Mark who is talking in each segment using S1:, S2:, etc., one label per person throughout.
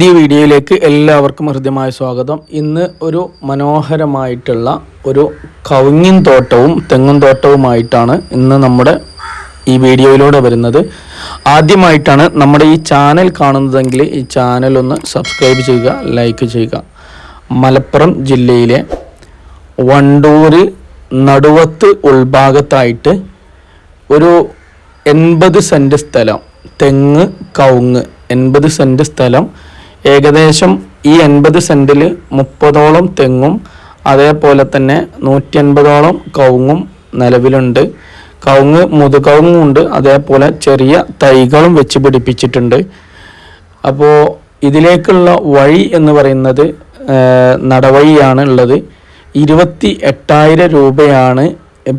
S1: പുതിയ വീഡിയോയിലേക്ക് എല്ലാവർക്കും ഹൃദ്യമായ സ്വാഗതം. ഇന്ന് ഒരു മനോഹരമായിട്ടുള്ള ഒരു കവുങ്ങിൻ തോട്ടവും തെങ്ങും തോട്ടവുമായിട്ടാണ് ഇന്ന് നമ്മുടെ ഈ വീഡിയോയിലൂടെ വരുന്നത്. ആദ്യമായിട്ടാണ് നമ്മുടെ ഈ ചാനൽ കാണുന്നതെങ്കിൽ ഈ ചാനൽ ഒന്ന് സബ്സ്ക്രൈബ് ചെയ്യുക ലൈക്ക് ചെയ്യുക. മലപ്പുറം ജില്ലയിലെ വണ്ടൂര് നടുവത്ത് ഉൾഭാഗത്തായിട്ട് ഒരു എൺപത് സെന്റ് സ്ഥലം തെങ്ങ് കവുങ്ങ് എൺപത് സെന്റ് സ്ഥലം ഏകദേശം ഈ എൺപത് സെന്റിൽ മുപ്പതോളം തെങ്ങും അതേപോലെ തന്നെ നൂറ്റി അൻപതോളം കവുങ്ങും നിലവിലുണ്ട്. കവുങ്ങ് മുതുകവുങ്ങുണ്ട് അതേപോലെ ചെറിയ തൈകളും വെച്ച് പിടിപ്പിച്ചിട്ടുണ്ട്. അപ്പോൾ ഇതിലേക്കുള്ള വഴി എന്ന് പറയുന്നത് നടവഴിയാണ് ഉള്ളത്. ഇരുപത്തി എട്ടായിരം രൂപയാണ്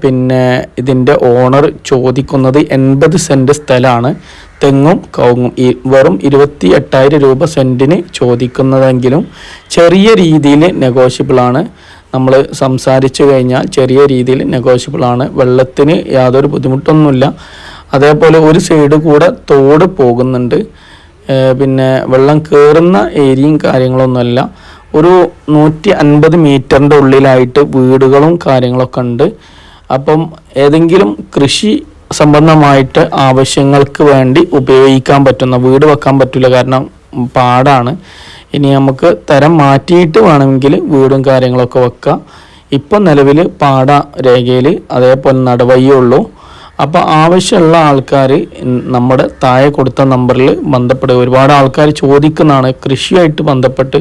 S1: പിന്നെ ഇതിന്റെ ഓണർ ചോദിക്കുന്നത് എൺപത് സെന്റ് സ്ഥലമാണ്. തെങ്ങും കവുങ്ങും. ഈ വെറും ഇരുപത്തി എട്ടായിരം രൂപ സെന്റിന് ചോദിക്കുന്നതെങ്കിലും ചെറിയ രീതിയിൽ നെഗോഷ്യബിളാണ് നമ്മൾ സംസാരിച്ചു കഴിഞ്ഞാൽ ചെറിയ രീതിയിൽ നെഗോഷ്യബിളാണ് വെള്ളത്തിന് യാതൊരു ബുദ്ധിമുട്ടൊന്നുമില്ല. അതേപോലെ ഒരു സൈഡ് കൂടെ തോട് പോകുന്നുണ്ട്. പിന്നെ വെള്ളം കയറുന്ന ഏരിയയും കാര്യങ്ങളൊന്നുമല്ല. ഒരു നൂറ്റി അൻപത് മീറ്ററിന്റെ ഉള്ളിലായിട്ട് വീടുകളും കാര്യങ്ങളൊക്കെ ഉണ്ട്. അപ്പം ഏതെങ്കിലും കൃഷി സംബന്ധമായിട്ട് ആവശ്യങ്ങൾക്ക് വേണ്ടി ഉപയോഗിക്കാൻ പറ്റുന്ന വീട് വെക്കാൻ പറ്റില്ല കാരണം പാടാണ്. ഇനി നമുക്ക് തരം മാറ്റിയിട്ട് വേണമെങ്കിൽ വീടും കാര്യങ്ങളൊക്കെ വെക്കാം. ഇപ്പം നിലവിൽ പാട രേഖയിൽ അതേപോലെ നടവയ്യേ ഉള്ളൂ. അപ്പോൾ ആവശ്യമുള്ള ആൾക്കാർ നമ്മുടെ താഴെ കൊടുത്ത നമ്പറിൽ ബന്ധപ്പെടുക ഒരുപാട് ആൾക്കാർ ചോദിക്കുന്നതാണ്. കൃഷിയായിട്ട് ബന്ധപ്പെട്ട്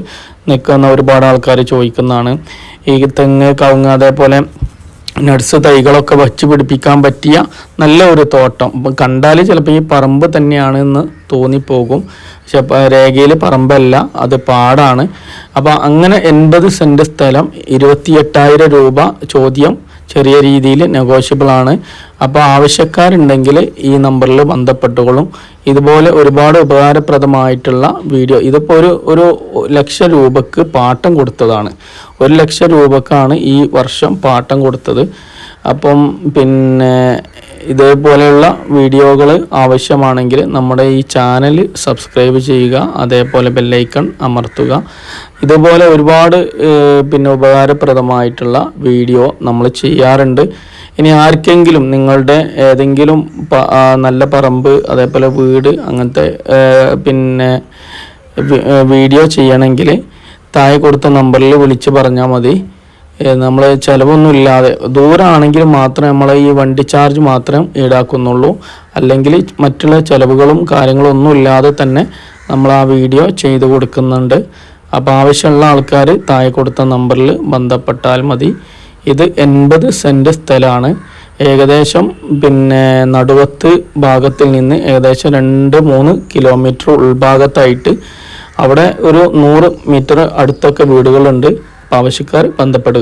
S1: നിൽക്കുന്ന ഒരുപാട് ആൾക്കാർ ചോദിക്കുന്നതാണ്. ഈ തെങ്ങ് കവുങ്ങ് അതേപോലെ നട്സ് തൈകളൊക്കെ വച്ച് പിടിപ്പിക്കാൻ പറ്റിയ നല്ല ഒരു തോട്ടം കണ്ടാൽ ചിലപ്പോൾ ഈ പറമ്പ് തന്നെയാണ് എന്ന് തോന്നിപ്പോകും. പക്ഷെ രേഖയിൽ പറമ്പല്ല അത് പാടാണ്. അപ്പോൾ അങ്ങനെ എൺപത് സെന്റ് സ്ഥലം ഇരുപത്തിയെട്ടായിരം രൂപ ചോദ്യം ചെറിയ രീതിയിൽ നെഗോഷ്യബിൾ ആണ്. അപ്പോൾ ആവശ്യക്കാരുണ്ടെങ്കിൽ ഈ നമ്പറിൽ ബന്ധപ്പെട്ടുകൊള്ളും. ഇതുപോലെ ഒരുപാട് ഉപകാരപ്രദമായിട്ടുള്ള വീഡിയോ. ഇതിപ്പോൾ ഒരു ഒരു ലക്ഷം രൂപക്ക് പാട്ടം കൊടുത്തതാണ്. ഒരു ലക്ഷം രൂപക്കാണ് ഈ വർഷം പാട്ടം കൊടുത്തത്. അപ്പം പിന്നെ ഇതേപോലെയുള്ള വീഡിയോകൾ ആവശ്യമാണെങ്കിൽ നമ്മുടെ ഈ ചാനൽ സബ്സ്ക്രൈബ് ചെയ്യുക അതേപോലെ ബെല്ലൈക്കൺ അമർത്തുക. ഇതുപോലെ ഒരുപാട് പിന്നെ ഉപകാരപ്രദമായിട്ടുള്ള വീഡിയോ നമ്മൾ ചെയ്യാറുണ്ട്. ഇനി ആർക്കെങ്കിലും നിങ്ങളുടെ ഏതെങ്കിലും നല്ല പറമ്പ് അതേപോലെ വീട് അങ്ങനത്തെ പിന്നെ വീഡിയോ ചെയ്യണമെങ്കിൽ താഴെ കൊടുത്ത നമ്പറിൽ വിളിച്ച് പറഞ്ഞാൽ മതി. നമ്മൾ ചിലവൊന്നും ഇല്ലാതെ ദൂരമാണെങ്കിൽ മാത്രം നമ്മൾ ഈ വണ്ടി ചാർജ് മാത്രം ഈടാക്കുന്നുള്ളൂ. അല്ലെങ്കിൽ മറ്റുള്ള ചിലവുകളും കാര്യങ്ങളും ഒന്നും ഇല്ലാതെ തന്നെ നമ്മൾ ആ വീഡിയോ ചെയ്തു കൊടുക്കുന്നുണ്ട്. അപ്പോൾ ആവശ്യമുള്ള ആൾക്കാർ താഴെ കൊടുത്ത നമ്പറിൽ ബന്ധപ്പെട്ടാൽ മതി. ഇത് എൺപത് സെന്റ് സ്ഥലമാണ്. ഏകദേശം പിന്നെ നടുവത്ത് ഭാഗത്തിൽ നിന്ന് ഏകദേശം രണ്ട് മൂന്ന് കിലോമീറ്റർ ഉൾഭാഗത്തായിട്ട് അവിടെ ഒരു നൂറ് മീറ്റർ അടുത്തൊക്കെ വീടുകളുണ്ട്. ആവശ്യക്കാർ ബന്ധപ്പെടുക.